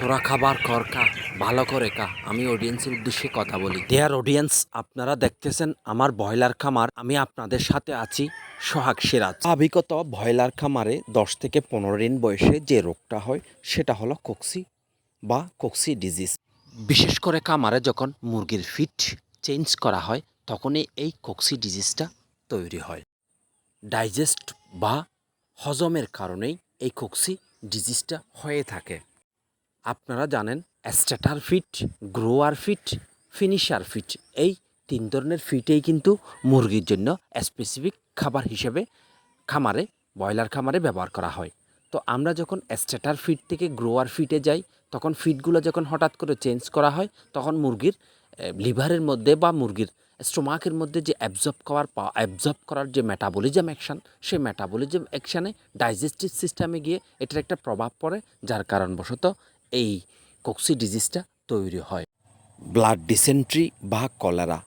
তোরা খাবার কর কা ভালো করে কা আমি অডিয়েন্সের উদ্দেশ্যে কথা বলি। দেয়ার অডিয়েন্স আপনারা দেখতেছেন আমার ব্রয়লার খামার। আমি আপনাদের সাথে আছি সোহাগ সিরাজ। আবিগত ব্রয়লার খামারে দশ থেকে পনেরো দিন বয়সে যে রোগটা হয়, সেটা হলো কক্সি বা কক্সি ডিজিজ বিশেষ করে খামারে যখন মুরগির ফিট চেঞ্জ করা হয়, তখনই এই কক্সি ডিজিজটা তৈরি হয়। ডাইজেস্ট বা হজমের কারণেই এই কক্সি ডিজিজটা হয়ে থাকে। আপনারা জানেন starter feed, grower feed, finisher feed. এই তিন ধরনের ফিটেই কিন্তু মুরগির জন্য স্পেসিফিক খাবার হিসেবে খামারে, ব্রয়লার খামারে ব্যবহার করা হয়। তো আমরা যখন স্ট্যাটার ফিট থেকে গ্রোয়ার ফিটে যাই, তখন ফিটগুলো যখন হঠাৎ করে চেঞ্জ করা হয়, তখন মুরগির লিভারের মধ্যে বা মুরগির স্টোমাকের মধ্যে যে অ্যাবজর্ব করার অ্যাবজর্ব করার যে মেটাবলিজম অ্যাকশন সেই মেটাবলিজম অ্যাকশানে ডাইজেস্টিভ সিস্টেমে গিয়ে এটার একটা প্রভাব পড়ে, যার কারণবশত এই কক্সি ডিজিজটা তৈরি হয়। ব্লাড ডিসেন্ট্রি বা কলেরা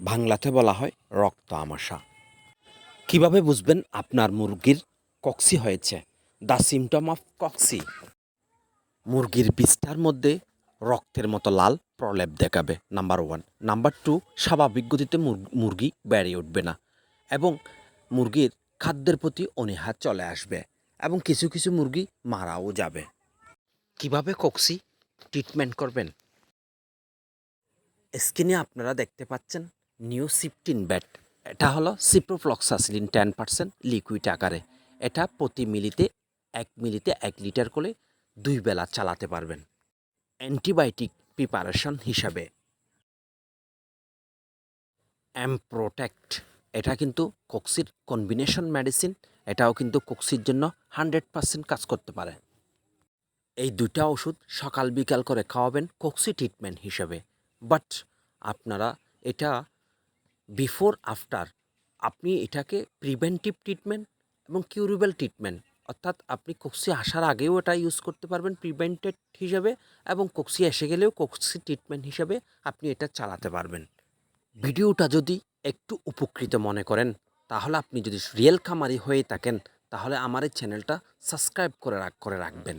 বাংলাতে বলা হয় রক্ত আমাশা কীভাবে বুঝবেন আপনার মুরগির কক্সি হয়েছে? দ্য সিমটম অফ কক্সি মুরগির বিস্তার মধ্যে রক্তের মতো লাল প্রলেপ দেখাবে নাম্বার ওয়ান নাম্বার টু স্বাভাবিক গতিতে মুরগি বেড়ে উঠবে না এবং মুরগির খাদ্যের প্রতি অনীহা চলে আসবে এবং কিছু কিছু মুরগি মারাও যাবে। কীভাবে কক্সি ট্রিটমেন্ট করবেন? স্ক্রিনে আপনারা দেখতে পাচ্ছেন নিউ সিফটিন ব্যাট। এটা হলো সিপ্রোফ্লক্সাসিলিন টেন পার্সেন্ট লিকুইড আকারে। এটা প্রতি মিলিতে, এক মিলিতে এক লিটার করে দুই বেলা চালাতে পারবেন। অ্যান্টিবায়োটিক প্রিপারেশন হিসাবে। অ্যামপ্রোটেক্ট এটা কিন্তু কক্সির কম্বিনেশন মেডিসিন। এটাও কিন্তু কক্সির জন্য হান্ড্রেড পার্সেন্ট কাজ করতে পারে। এই দুটা ওষুধ সকাল বিকাল করে খাওয়াবেন কক্সি ট্রিটমেন্ট হিসেবে। বাট আপনারা এটা বিফোর, আফটার। আপনি এটাকে প্রিভেন্টিভ ট্রিটমেন্ট এবং কিউরেবল ট্রিটমেন্ট, অর্থাৎ আপনি কক্সি আসার আগেও এটা ইউজ করতে পারবেন প্রিভেন্টেড হিসেবে এবং কক্সি এসে গেলেও কক্সি ট্রিটমেন্ট হিসেবে আপনি এটা চালাতে পারবেন। ভিডিওটা যদি একটু উপকৃত মনে করেন, তাহলে আপনি যদি রিয়েল খামারি হয়ে থাকেন, তাহলে আমার এই চ্যানেলটা সাবস্ক্রাইব করে রাখ, করে রাখবেন।